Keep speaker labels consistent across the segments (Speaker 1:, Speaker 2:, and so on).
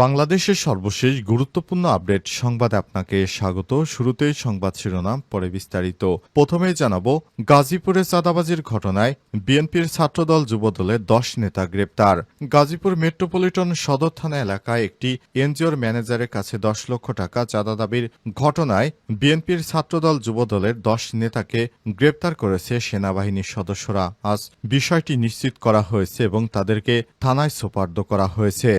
Speaker 1: বাংলাদেশের সর্বশেষ গুরুত্বপূর্ণ আপডেট সংবাদে আপনাকে স্বাগত। শুরুতেই সংবাদ শিরোনাম, পরে বিস্তারিত। প্রথমে জানাব, গাজীপুরে চাঁদাবাজির ঘটনায় বিএনপির ছাত্রদল যুবদলের দশ নেতা গ্রেপ্তার। গাজীপুর মেট্রোপলিটন সদর থানা এলাকায় একটি এনজিওর ম্যানেজারের কাছে দশ লক্ষ টাকা চাঁদা দাবির ঘটনায় বিএনপির ছাত্রদল যুবদলের দশ নেতাকে গ্রেপ্তার করেছে সেনাবাহিনীর সদস্যরা। আজ বিষয়টি নিশ্চিত করা হয়েছে এবং তাদেরকে থানায় সোপার্দ করা হয়েছে।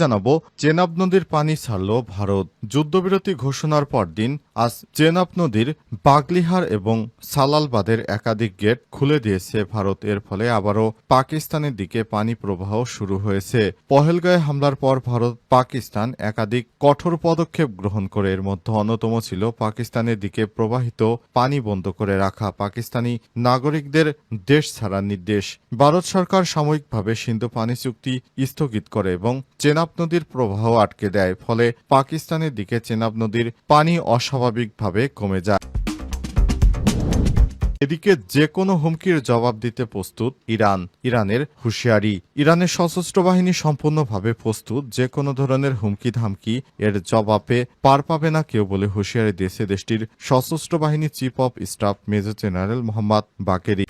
Speaker 1: জানাব, চেনাব নদীর পানি ছাড়ল ভারত। যুদ্ধবিরতি ঘোষণার পরদিন আজ চেনাব নদীর বাগলিহার এবং সালালবাদের একাধিক গেট খুলে দিয়েছে ভারত। এর ফলে আবারও পাকিস্তানের দিকে পানি প্রবাহ শুরু হয়েছে। পহেলগাঁয়ে হামলার পর ভারত পাকিস্তান একাধিক কঠোর পদক্ষেপ গ্রহণ করে। এর মধ্যে অন্যতম ছিল পাকিস্তানের দিকে প্রবাহিত পানি বন্ধ করে রাখা। পাকিস্তানি নাগরিকদের দেশ ছাড়ার নির্দেশ। ভারত সরকার সাময়িকভাবে সিন্ধু পানি চুক্তি স্থগিত করে এবং চেনাব নদীর প্রবাহ আটকে দেয়, ফলে পাকিস্তানের দিকে চেনাব নদীর পানি অস্বাভাবিকভাবে কমে যায়। এদিকে যে কোনো হুমকির জবাব দিতে প্রস্তুত ইরান। ইরানের হুঁশিয়ারি। ইরানের সশস্ত্র বাহিনী সম্পূর্ণভাবে প্রস্তুত যে কোনো ধরনের হুমকি ধামকি এর জবাবে পার পাবে না কেউ বলে হুঁশিয়ারি দিয়েছে দেশটির সশস্ত্র বাহিনী chief of staff major general Mohammad Bakeri.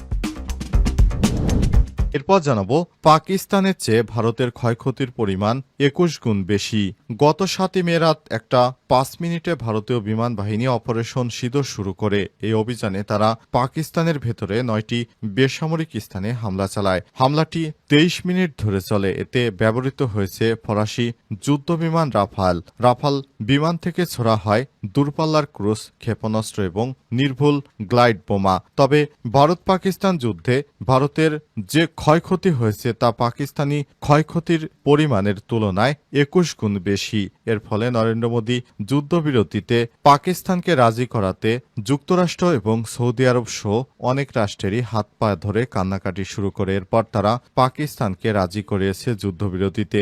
Speaker 1: এরপর জানাব, পাকিস্তানের চেয়ে ভারতের ক্ষয়ক্ষতির পরিমাণ একুশ গুণ বেশি। গত সাতই মে রাত একটা পাঁচ মিনিটে ভারতীয় বিমান বাহিনী অপারেশন সিঁদুর শুরু করে। এই অভিযানে তারা পাকিস্তানের ভেতরে নয়টি বেসামরিক স্থানে হামলা চালায়। হামলাটি তেইশ মিনিট ধরে চলে। এতে ব্যবহৃত হয়েছে ফরাসি যুদ্ধ বিমান রাফাল। রাফাল বিমান থেকে ছোড়া হয় দূরপাল্লার ক্রুজ, ক্ষেপণাস্ত্র এবং নির্ভুল গ্লাইড বোমা। তবে ভারত পাকিস্তান যুদ্ধে ভারতের যে ক্ষয়ক্ষতি হয়েছে তা পাকিস্তানি ক্ষয়ক্ষতির পরিমাণের তুলনায় একুশ গুণ বেশি। এর ফলে নরেন্দ্র মোদী যুদ্ধবিরতিতে পাকিস্তানকে রাজি করাতে যুক্তরাষ্ট্র এবং সৌদি আরব সহ অনেক রাষ্ট্রেরই হাত পা ধরে কান্নাকাটি শুরু করে। এরপর তারা পাকিস্তানকে রাজি করিয়েছে যুদ্ধবিরতিতে।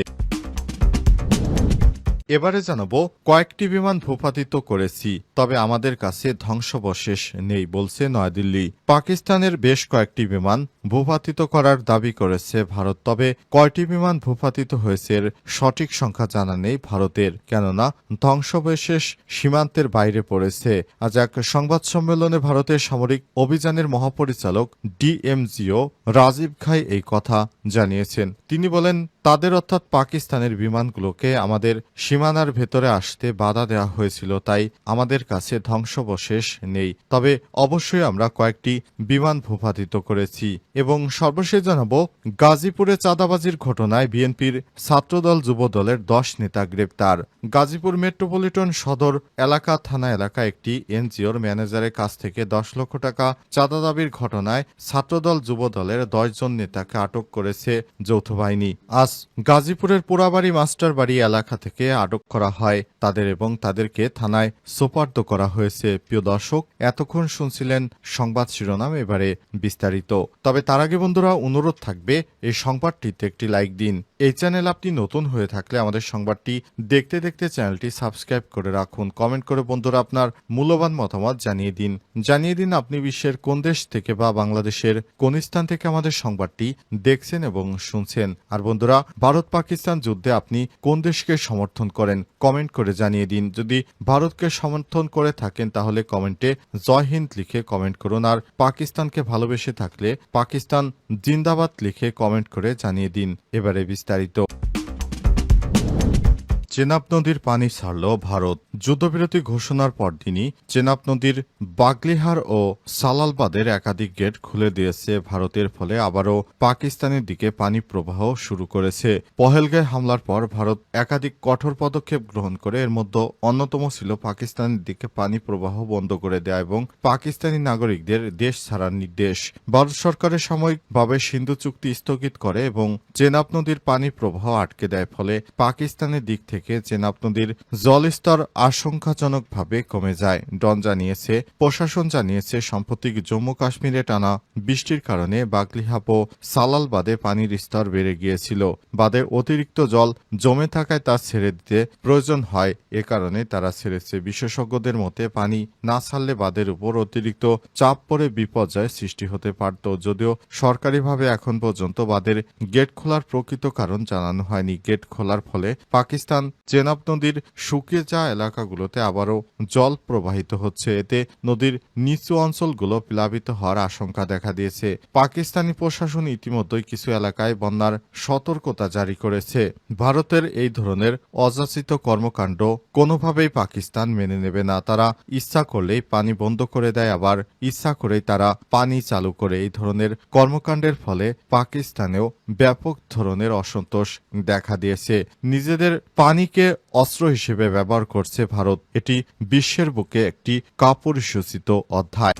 Speaker 1: এবারে জানাব, কয়েকটি বিমান ভূপাতিত করেছি, তবে আমাদের কাছে ধ্বংসবশেষ নেই, বলছে নয়াদিল্লি। পাকিস্তানের বেশ কয়েকটি বিমান ভূপাতিত করার দাবি করেছে ভারত, তবে কয়টি বিমান ভূপাতিত হয়েছে সঠিক সংখ্যা জানা নেই ভারতের, কেননা ধ্বংসবশেষ সীমান্তের বাইরে পড়েছে। আজ এক সংবাদ সম্মেলনে ভারতের সামরিক অভিযানের মহাপরিচালক ডিএমজিও রাজীব খাই এই কথা জানিয়েছেন। তিনি বলেন তাদের অর্থাৎ পাকিস্তানের বিমানগুলোকে আমাদের সীমানার ভেতরে আসতে বাধা দেওয়া হয়েছিল, তাই আমাদের কাছে ধ্বংসবশেষ নেই। তবে অবশ্যই আমরা কয়েকটি বিমান ভূপাতিত করেছি এবং সর্বশেষ জানাব, গাজীপুরে চাঁদাবাজির ঘটনায় বিএনপির ছাত্রদল যুবদলের দশ নেতা গ্রেপ্তার। গাজীপুর মেট্রোপলিটন সদর এলাকা থানা এলাকা একটি এনজিওর ম্যানেজারের কাছ থেকে দশ লক্ষ টাকা চাঁদা দাবির ঘটনায় ছাত্রদল যুবদলের দশজন নেতাকে আটক করেছে যৌথ বাহিনী। আজ গাজীপুরের পোড়াবাড়ি মাস্টার বাড়ি এলাকা থেকে আটক করা হয়। তাদের এবং তাদেরকে থানায় সোপার্দ করা হয়েছে। প্রিয় দর্শক, এতক্ষণ শুনছিলেন সংবাদ শিরোনাম এবারে বিস্তারিত। তবে তার আগে বন্ধুরা, অনুরোধ থাকবে, এই সংবাদটিতে একটি লাইক দিন। এই চ্যানেল আপনি নতুন হয়ে থাকলে আমাদের সংবাদটি দেখতে দেখতে চ্যানেলটি সাবস্ক্রাইব করে রাখুন। কমেন্ট করে বন্ধুরা আপনার মূল্যবান মতামত জানিয়ে দিন। জানিয়ে দিন আপনি বিশ্বের কোন দেশ থেকে বা বাংলাদেশের কোন স্থান থেকে আমাদের সংবাদটি দেখছেন এবং শুনছেন। আর বন্ধুরা, ভারত পাকিস্তান যুদ্ধে আপনি কোন দেশকে সমর্থন করেন? কমেন্ট করে জানিয়ে দিন। যদি ভারতকে সমর্থন করে থাকেন, তাহলে কমেন্টে জয় হিন্দ লিখে কমেন্ট করুন। আর পাকিস্তানকে ভালোবেসে থাকলে পাকিস্তান জিন্দাবাদ লিখে কমেন্ট করে জানিয়ে দিন। এবারে বিস্তারিত বিস্তারিত চেনাব নদীর পানি ছাড়ল ভারত। যুদ্ধবিরতি ঘোষণার পরদিনই চেনাব নদীর বাগলিহার ও সালালবাদের একাধিক গেট খুলে দিয়েছে ভারতের ফলে আবারও পাকিস্তানের দিকে পানি প্রবাহ শুরু করেছে। পহেলগাঁয় হামলার পর ভারত একাধিক কঠোর পদক্ষেপ গ্রহণ করে, এর মধ্যে অন্যতম ছিল পাকিস্তানের দিকে পানি প্রবাহ বন্ধ করে দেয়া এবং পাকিস্তানি নাগরিকদের দেশ ছাড়ার নির্দেশ। ভারত সরকারের সাময়িকভাবে সিন্ধু চুক্তি স্থগিত করে এবং চেনাব নদীর পানি প্রবাহ আটকে দেয়, ফলে পাকিস্তানের দিক থেকে থেকে চেনাব নদীর জলস্তর আশঙ্কাজনকভাবে কমে যায়। ডন জানিয়েছে, প্রশাসন জানিয়েছে সাম্প্রতিক জম্মু কাশ্মীরে টানা বৃষ্টির কারণে বাগলিহাপ ও সালাল বাদে পানির স্তর বেড়ে গিয়েছিল। বাদের অতিরিক্ত জল জমে থাকায় তা ছেড়ে দিতে প্রয়োজন হয়। এ কারণে তারা ছেড়েছে। বিশেষজ্ঞদের মতে, পানি না ছাড়লে বাদের উপর অতিরিক্ত চাপ পড়ে বিপর্যয় সৃষ্টি হতে পারত। যদিও সরকারিভাবে এখন পর্যন্ত বাদের গেট খোলার প্রকৃত কারণ জানানো হয়নি। গেট খোলার ফলে পাকিস্তান চেনাব নদীর শুকিয়ে যাওয়া এলাকাগুলোতে আবারও জল প্রবাহিত হচ্ছে। এতে নদীর নিচু অঞ্চলগুলো প্লাবিত হওয়ার আশঙ্কা দেখা দিয়েছে। পাকিস্তানি প্রশাসন ইতিমধ্যেই কিছু এলাকায় বন্যার সতর্কতা জারি করেছে। ভারতের এই ধরনের অযাচিত কর্মকাণ্ড কোনোভাবেই পাকিস্তান মেনে নেবে না। তারা ইচ্ছা করলেই পানি বন্ধ করে দেয়, আবার ইচ্ছা করেই তারা পানি চালু করে। এই ধরনের কর্মকাণ্ডের ফলে পাকিস্তানেও ব্যাপক ধরনের অসন্তোষ দেখা দিয়েছে। নিজেদের পানিকে অস্ত্র হিসেবে ব্যবহার করছে ভারত। এটি বিশ্বের বুকে একটি কাপুরুষোচিত অধ্যায়।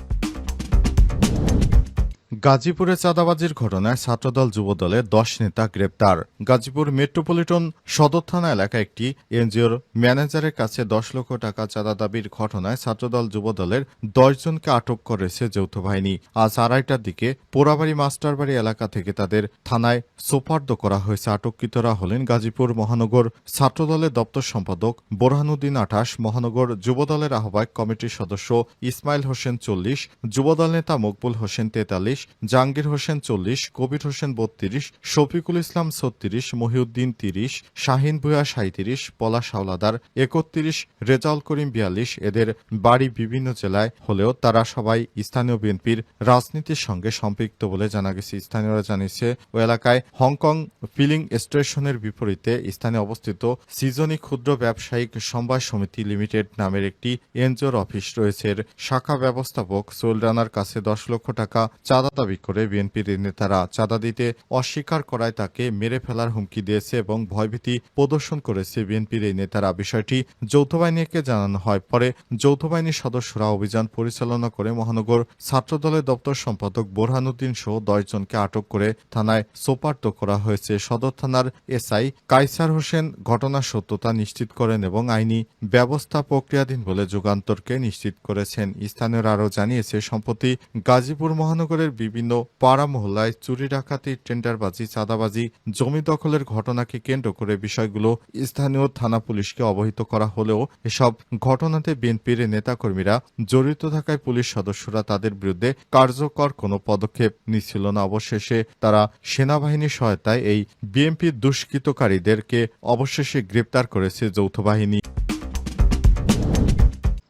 Speaker 1: গাজীপুরে চাঁদাবাজির ঘটনায় ছাত্রদল যুবদলের দশ নেতা গ্রেপ্তার। গাজীপুর মেট্রোপলিটন সদর থানা এলাকায় একটি এনজিওর ম্যানেজারের কাছে দশ লক্ষ টাকা চাঁদা দাবির ঘটনায় ছাত্রদল যুবদলের দশজনকে আটক করেছে যৌথ বাহিনী। আজ আড়াইটার দিকে পোড়াবাড়ি মাস্টারবাড়ি এলাকা থেকে তাদের থানায় সোপার্দ করা হয়েছে আটককৃতরা হলেন গাজীপুর মহানগর ছাত্রদলের দপ্তর সম্পাদক বোরহানুদ্দিন আঠাশ, মহানগর যুবদলের আহ্বায়ক কমিটির সদস্য ইসমাইল হোসেন চল্লিশ, যুবদল নেতা মকবুল হোসেন তেতাল্লিশ, জাহাঙ্গীর হোসেন চল্লিশ, কবির হোসেন বত্রিশ, শফিকুল ইসলাম ছত্রিশ, মহিউদ্দিন তিরিশ, শাহিন ভুয়া সাঁত্রিশ পলাশ হাওলাদার একত্রিশ, রেজাউল করিম বিয়াল্লিশ, এদের বাড়ি বিভিন্ন জেলায় হলেও তারা সবাই স্থানীয় বিএনপির রাজনীতির সঙ্গে সম্পৃক্ত বলে জানা গেছে। স্থানীয়রা জানিয়েছে, ও এলাকায় হংকং ফিলিং স্টেশনের বিপরীতে স্থানে অবস্থিত সিজনি ক্ষুদ্র ব্যবসায়িক সমবায় সমিতি লিমিটেড নামের একটি এনজিওর অফিস রয়েছে। শাখা ব্যবস্থাপক সোল রানার কাছে দশ লক্ষ টাকা চাঁদা দাবি করে বিএনপির নেতারা চাঁদা দিতে অস্বীকার করায় তাকে মেরে ফেলার হুমকি দিয়েছে এবং ভয়ভীতি প্রদর্শন করেছে বিএনপির এই নেতারা। বিষয়টি যৌথ বাহিনীকে জানানো হয়। পরে যৌথ বাহিনীর সদস্যরা অভিযান পরিচালনা করে মহানগর ছাত্রদলের দপ্তর সম্পাদক বোরহানুদ্দিন সহ দশজনকে আটক করে থানায় সোপার্দ করা হয়েছে। সদর থানার এসআই কাইসার হোসেন ঘটনার সত্যতা নিশ্চিত করেন এবং আইনি ব্যবস্থা প্রক্রিয়াধীন বলে যুগান্তরকে নিশ্চিত করেছেন। স্থানীয়রা আরও জানিয়েছে, সম্প্রতি গাজীপুর মহানগরের বিভিন্ন পাড়া মহল্লায় চুরি ডাকাতি টেন্ডারবাজি, চাঁদাবাজি, জমি দখলের ঘটনাকে কেন্দ্র করে বিষয়গুলো স্থানীয় থানা পুলিশকে অবহিত করা হলেও এসব ঘটনাতে বিএনপির নেতাকর্মীরা জড়িত থাকায় পুলিশ সদস্যরা তাদের বিরুদ্ধে কার্যকর কোনো পদক্ষেপ নিচ্ছিল না। অবশেষে তারা সেনাবাহিনীর সহায়তায় এই বিএনপির দুষ্কৃতকারীদেরকে অবশেষে গ্রেপ্তার করেছে যৌথ বাহিনী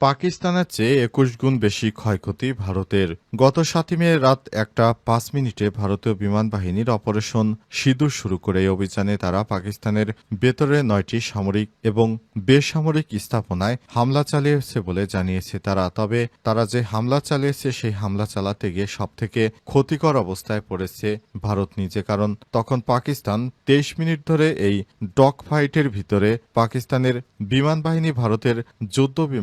Speaker 1: পাকিস্তানের চেয়ে একুশ গুণ বেশি ক্ষয়ক্ষতি ভারতের। গত সাতই মে রাত একটা পাঁচ মিনিটে ভারতীয় বিমান বাহিনীর অপারেশন সিঁদুর শুরু করে। অভিযানে তারা পাকিস্তানের ভেতরে নয়টি সামরিক এবং বেসামরিক স্থাপনায় হামলা চালিয়েছে বলে জানিয়েছে তারা। তবে তারা যে হামলা চালিয়েছে, সেই হামলা চালাতে গিয়ে সবথেকে ক্ষতিকর অবস্থায় পড়েছে ভারত নিজে। কারণ তখন পাকিস্তান তেইশ মিনিট ধরে এই ডগ ফাইটের ভিতরে পাকিস্তানের বিমান বাহিনী ভারতের যুদ্ধ বিমান